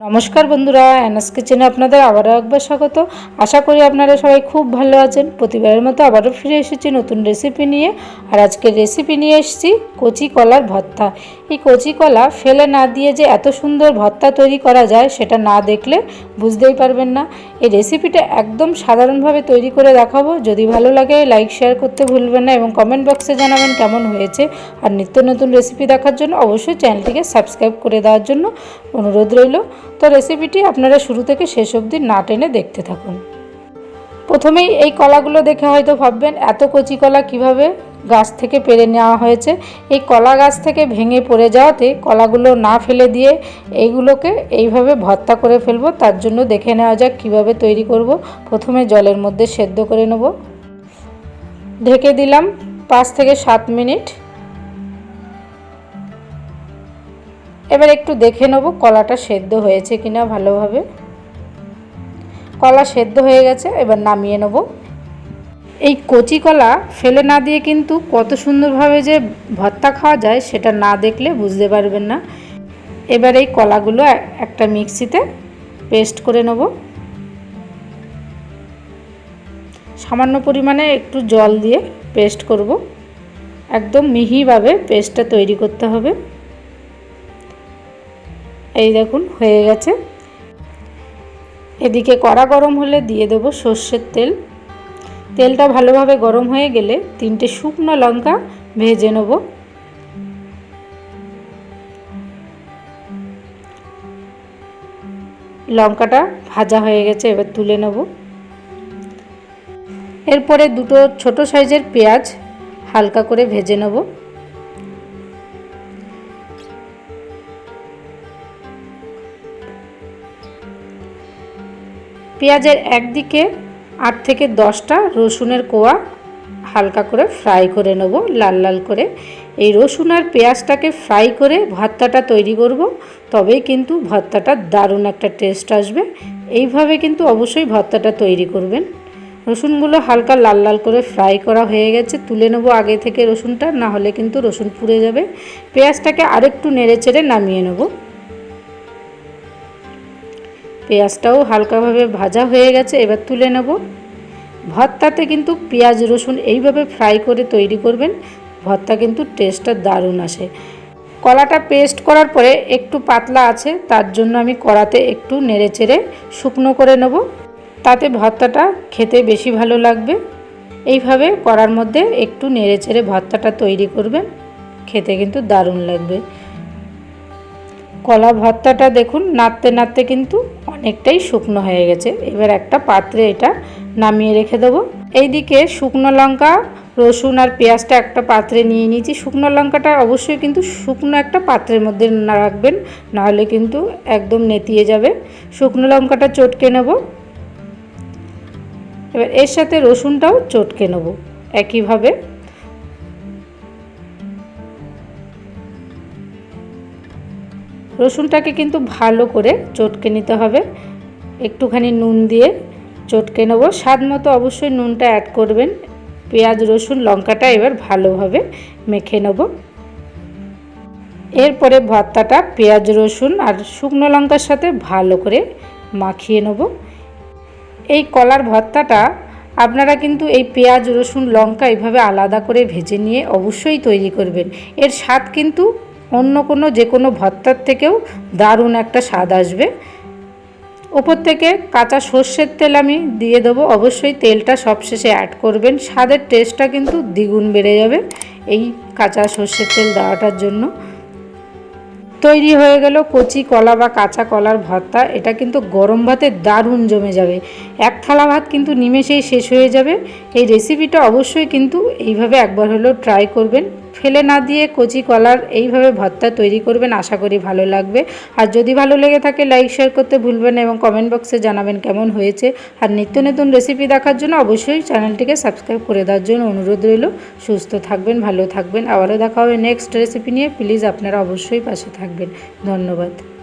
নমস্কার বন্ধুরা অ্যানাস কিচেনে আপনাদের আবারও একবার স্বাগত। আশা করি আপনারা সবাই খুব ভালো আছেন। প্রতিবারের মতো আবারও ফিরে এসেছি নতুন রেসিপি নিয়ে। আর আজকের রেসিপি নিয়ে এসেছি কচি কলার ভর্তা। এই কচি কলা ফেলে না দিয়ে যে এত সুন্দর ভর্তা তৈরি করা যায় সেটা না দেখলে বুঝতেই পারবেন না। এই রেসিপিটা একদম সাধারণভাবে তৈরি করে দেখাবো। যদি ভালো লাগে লাইক শেয়ার করতে ভুলবেন না এবং কমেন্ট বক্সে জানাবেন কেমন হয়েছে। আর নিত্য নতুন রেসিপি দেখার জন্য অবশ্যই চ্যানেলটিকে সাবস্ক্রাইব করে দেওয়ার জন্য অনুরোধ রইল। তো রেসিপিটি আপনারা শুরু থেকে শেষ অবধি না টেনে দেখতে থাকুন। প্রথমেই এই কলাগুলো দেখে হয়তো ভাববেন, এত কচি কলা কীভাবে? গাছ থেকে পেরে নেওয়া হয়েছে। এই কলা গাছ থেকে ভেঙে পড়ে যাওয়াতে কলাগুলো না ফেলে দিয়ে এইগুলোকে এইভাবে ভর্তা করে ফেলব। তার জন্য দেখে নেওয়া যাক কীভাবে তৈরি করব। প্রথমে জলের মধ্যে সেদ্ধ করে নেব। ঢেকে দিলাম পাঁচ থেকে সাত মিনিট। এবার একটু দেখে নেব কলাটা সেদ্ধ হয়েছে কিনা ভালোভাবে। কলা সেদ্ধ হয়ে গেছে, এবার নামিয়ে নেব। এই কচি কলা ফেলে না দিয়ে কিন্তু কত সুন্দরভাবে যে ভর্তা খাওয়া যায় সেটা না দেখলে বুঝতে পারবেন না। এবার এই কলাগুলো একটা মিক্সিতে পেস্ট করে নেব। সামান্য পরিমাণে একটু জল দিয়ে পেস্ট করব। একদম মিহিভাবে পেস্টটা তৈরি করতে হবে। এই দেখুন, হয়ে গেছে। এদিকে কড়া গরম হলে দিয়ে দেব সর্ষের তেল। তেলটা ভালোভাবে গরম হয়ে গেলে তিনটে শুকনো লঙ্কা ভেজে নেব। লঙ্কাটা ভাজা হয়ে গেছে, এবার তুলে নেব। এরপরে দুটো ছোট সাইজের পেঁয়াজ হালকা করে ভেজে নেব। পেঁয়াজের একদিকে আট থেকে দশটা রসুনের কোয়া হালকা করে ফ্রাই করে নেব, লাল লাল করে। এই রসুন আর পেঁয়াজটাকে ফ্রাই করে ভর্তাটা তৈরি করব, তবেই কিন্তু ভর্তাটা দারুণ একটা টেস্ট আসবে। এইভাবে কিন্তু অবশ্যই ভর্তাটা তৈরি করবেন। রসুনগুলো হালকা লাল লাল করে ফ্রাই করা হয়ে গেছে, তুলে নেব আগে থেকে রসুনটা, না হলে কিন্তু রসুন পুড়ে যাবে। পেঁয়াজটাকে আরেকটু নেড়ে চেড়ে নামিয়ে নেব। পেঁয়াজটাও হালকাভাবে ভাজা হয়ে গেছে, এবার তুলে নেব। ভর্তাতে কিন্তু পেঁয়াজ, রসুন এইভাবে ফ্রাই করে তৈরি করবেন, ভর্তা কিন্তু টেস্টটা দারুণ আসে। কলাটা পেস্ট করার পরে একটু পাতলা আছে, তার জন্য আমি কড়াতে একটু নেড়ে চেড়ে শুকনো করে নেব। তাতে ভর্তাটা খেতে বেশি ভালো লাগবে। এইভাবে কড়ার মধ্যে একটু নেড়ে চেড়ে ভর্তাটা তৈরি করবেন, খেতে কিন্তু দারুণ লাগবে। কলা ভর্তাটা দেখুন, নাড়তে নাড়তে কিন্তু অনেকটাই শুকনো হয়ে গেছে। এবার একটা পাত্রে এটা নামিয়ে রেখে দেবো। এইদিকে শুকনো লঙ্কা, রসুন আর পেঁয়াজটা একটা পাত্রে নিয়ে নিয়েছি। শুকনো লঙ্কাটা অবশ্যই কিন্তু শুকনো একটা পাত্রের মধ্যে না রাখবেন, নাহলে কিন্তু একদম নেতিয়ে যাবে। শুকনো লঙ্কাটা চটকে নেব। এবার এর সাথে রসুনটাও চটকে নেব। একইভাবে রসুনটাকে কিন্তু ভালো করে চটকে নিতে হবে। একটুখানি নুন দিয়ে চটকে নেব। স্বাদ মতো অবশ্যই নুনটা অ্যাড করবেন। পেঁয়াজ, রসুন, লঙ্কাটা এবার ভালোভাবে মেখে নেব। এরপরে ভর্তাটা পেঁয়াজ, রসুন আর শুকনো লঙ্কার সাথে ভালো করে মাখিয়ে নেব। এই কলার ভর্তাটা আপনারা কিন্তু এই পেঁয়াজ, রসুন, লঙ্কা এইভাবে আলাদা করে ভেজে নিয়ে অবশ্যই তৈরি করবেন। এর স্বাদ কিন্তু অন্য কোনো, যে কোনো ভর্তার থেকেও দারুণ একটা স্বাদ আসবে। ওপর থেকে কাঁচা সর্ষের তেল আমি দিয়ে দেবো। অবশ্যই তেলটা সবশেষে অ্যাড করবেন। স্বাদের টেস্টটা কিন্তু দ্বিগুণ বেড়ে যাবে এই কাঁচা সর্ষের তেল দেওয়াটার জন্য। তৈরি হয়ে গেল কচি কলা বা কাঁচা কলার ভর্তা। এটা কিন্তু গরম ভাতে দারুণ জমে যাবে। এক থালা ভাত কিন্তু নিমেষেই শেষ হয়ে যাবে। এই রেসিপিটা অবশ্যই কিন্তু এইভাবে একবার হলেও ট্রাই করবেন। ফেলে না দিয়ে কচি কলার এইভাবে ভর্তা তৈরি করবেন, আশা করি ভালো লাগবে। আর যদি ভালো লেগে থাকে লাইক শেয়ার করতে ভুলবেন এবং কমেন্ট বক্সে জানাবেন কেমন হয়েছে। আর নিত্য নতুন রেসিপি দেখার জন্য অবশ্যই চ্যানেলটিকে সাবস্ক্রাইব করে দেওয়ার জন্য অনুরোধ রইল। সুস্থ থাকবেন, ভালো থাকবেন। আবারও দেখা হবে নেক্সট রেসিপি নিয়ে। প্লিজ আপনারা অবশ্যই পাশে থাকবেন। ধন্যবাদ।